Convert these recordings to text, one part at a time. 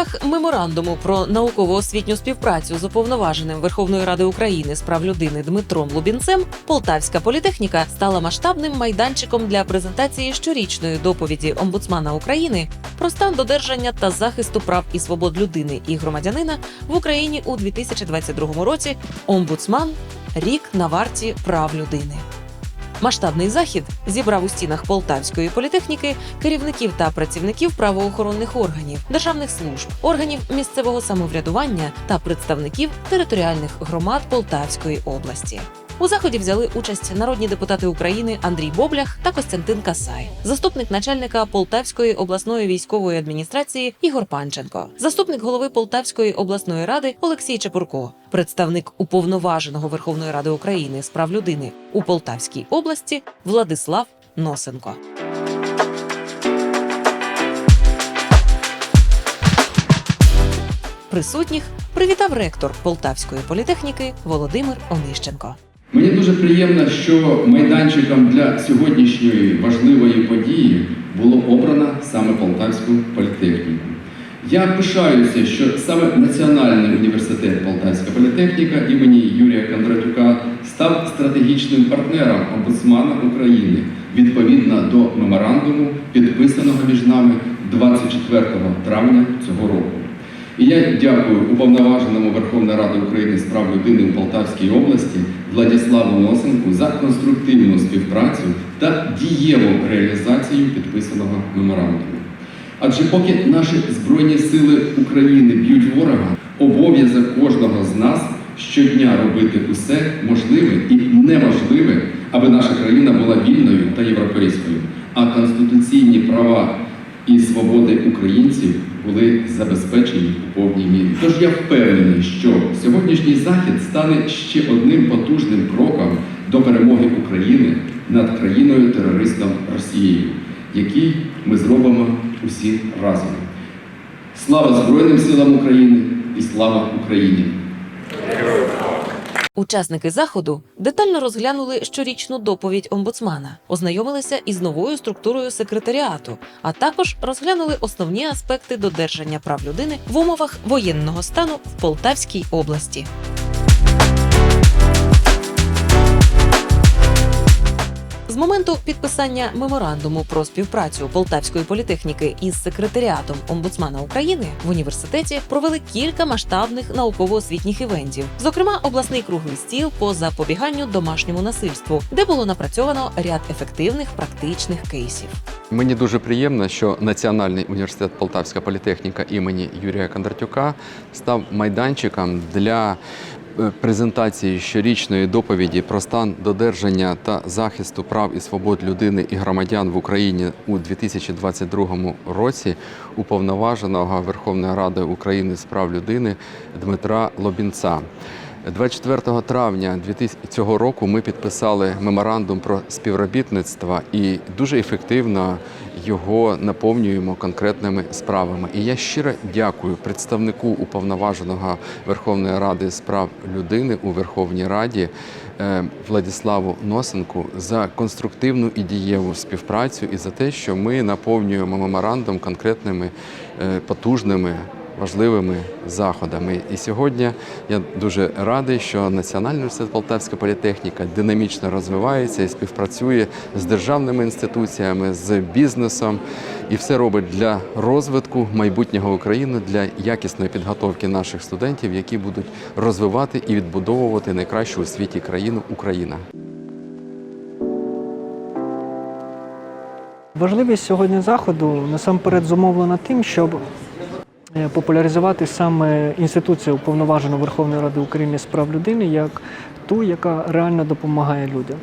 рамках меморандуму про науково-освітню співпрацю з уповноваженим Верховної Ради України з прав людини Дмитром Лубінцем Полтавська політехніка стала масштабним майданчиком для презентації щорічної доповіді омбудсмана України про стан додержання та захисту прав і свобод людини і громадянина в Україні у 2022 році. Омбудсман рік на варті прав людини. Масштабний захід зібрав у стінах Полтавської політехніки керівників та працівників правоохоронних органів, державних служб, органів місцевого самоврядування та представників територіальних громад Полтавської області. У заході взяли участь народні депутати України Андрій Боблях та Костянтин Касай, заступник начальника Полтавської обласної військової адміністрації Ігор Панченко, заступник голови Полтавської обласної ради Олексій Чепурко, представник уповноваженого Верховної Ради України з прав людини у Полтавській області Владислав Носенко. Присутніх привітав ректор Полтавської політехніки Володимир Онищенко. Мені дуже приємно, що майданчиком для сьогоднішньої важливої події було обрано саме Полтавську політехніку. Я пишаюся, що саме Національний університет Полтавська політехніка імені Юрія Кондратюка став стратегічним партнером омбудсмана України відповідно до меморандуму, підписаного між нами 24 травня цього року. І я дякую уповноваженому Верховної Ради України з прав людини у Полтавській області Владиславу Носенку за конструктивну співпрацю та дієву реалізацію підписаного меморандуму. Адже поки наші Збройні сили України б'ють ворога, обов'язок кожного з нас щодня робити усе можливе і неможливе, аби наша країна була вільною та європейською, а конституційні права і свободи українців були забезпечені у повній мірі. Тож я впевнений, що сьогоднішній захід стане ще одним потужним кроком до перемоги України над країною терористом Росією, який ми зробимо усі разом. Слава Збройним силам України і слава Україні! Учасники заходу детально розглянули щорічну доповідь омбудсмана, ознайомилися із новою структурою секретаріату, а також розглянули основні аспекти додержання прав людини в умовах воєнного стану в Полтавській області. Моменту підписання меморандуму про співпрацю Полтавської політехніки із секретаріатом омбудсмана України в університеті провели кілька масштабних науково-освітніх івентів, зокрема обласний круглий стіл по запобіганню домашньому насильству, де було напрацьовано ряд ефективних практичних кейсів. Мені дуже приємно, що Національний університет Полтавська політехніка імені Юрія Кондратюка став майданчиком для презентації щорічної доповіді про стан додержання та захисту прав і свобод людини і громадян в Україні у 2022 році уповноваженого Верховної Ради України з прав людини Дмитра Лобінця. 24 травня цього року ми підписали меморандум про співробітництво і дуже ефективно його наповнюємо конкретними справами. І я щиро дякую представнику уповноваженого Верховної Ради з прав людини у Верховній Раді Владіславу Владиславу Носенку за конструктивну і дієву співпрацю і за те, що ми наповнюємо меморандум конкретними е, потужними важливими заходами. І сьогодні я дуже радий, що Національний університет Полтавська політехніка динамічно розвивається і співпрацює з державними інституціями, з бізнесом і все робить для розвитку майбутнього України, для якісної підготовки наших студентів, які будуть розвивати і відбудовувати найкращу у світі країну Україна. Важливість сьогодні заходу насамперед зумовлена тим, щоб популяризувати саме інституцію уповноваженої Верховної Ради України з прав людини як ту, яка реально допомагає людям.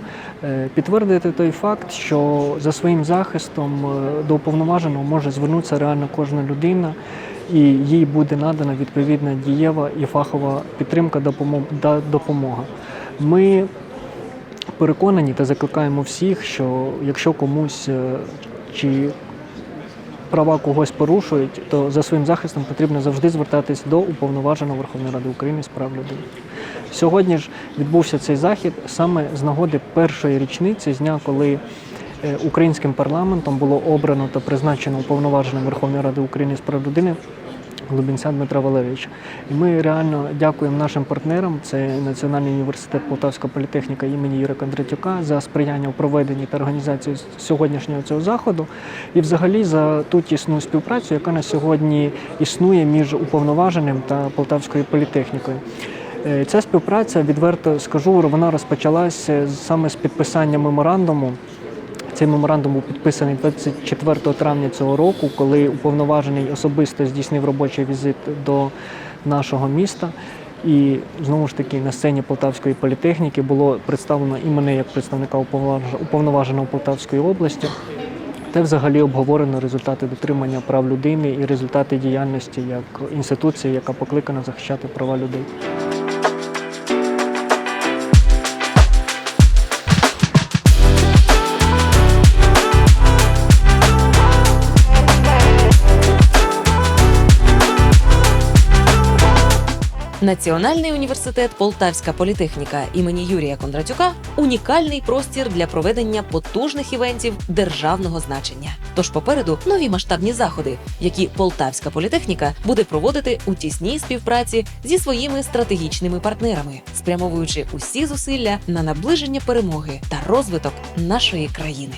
Е, Підтвердити той факт, що за своїм захистом е, до уповноваженого може звернутися реально кожна людина, і їй буде надана відповідна дієва і фахова підтримка допомо- допомога. Ми переконані та закликаємо всіх, що якщо комусь е, чи права когось порушують, то за своїм захистом потрібно завжди звертатись до уповноваженого Верховної Ради України з прав людини. Сьогодні ж відбувся цей захід саме з нагоди першої річниці з дня, коли е, українським парламентом було обрано та призначено уповноваженим Верховної Ради України з прав людини Глубінця Дмитра Валерійовича. І ми реально дякуємо нашим партнерам. Це Національний університет Полтавська політехніка імені Юрія Кондратюка за сприяння у проведенні та організації сьогоднішнього цього заходу, і взагалі за ту тісну співпрацю, яка на сьогодні існує між уповноваженим та Полтавською політехнікою. Е, Ця співпраця, відверто скажу, вона розпочалася саме з підписання меморандуму. Цей меморандум був підписаний 24 травня цього року, коли уповноважений особисто здійснив робочий візит до нашого міста. І знову ж таки на сцені Полтавської політехніки було представлено і мене як представника уповноваж- уповноваженого Полтавської області. Та взагалі обговорено результати дотримання прав людини і результати діяльності як інституції, яка покликана захищати права людей. Національний університет Полтавська політехніка імені Юрія Кондратюка унікальний простір для проведення потужних івентів державного значення. Тож попереду нові масштабні заходи, які Полтавська політехніка буде проводити у тісній співпраці зі своїми стратегічними партнерами, спрямовуючи усі зусилля на наближення перемоги та розвиток нашої країни.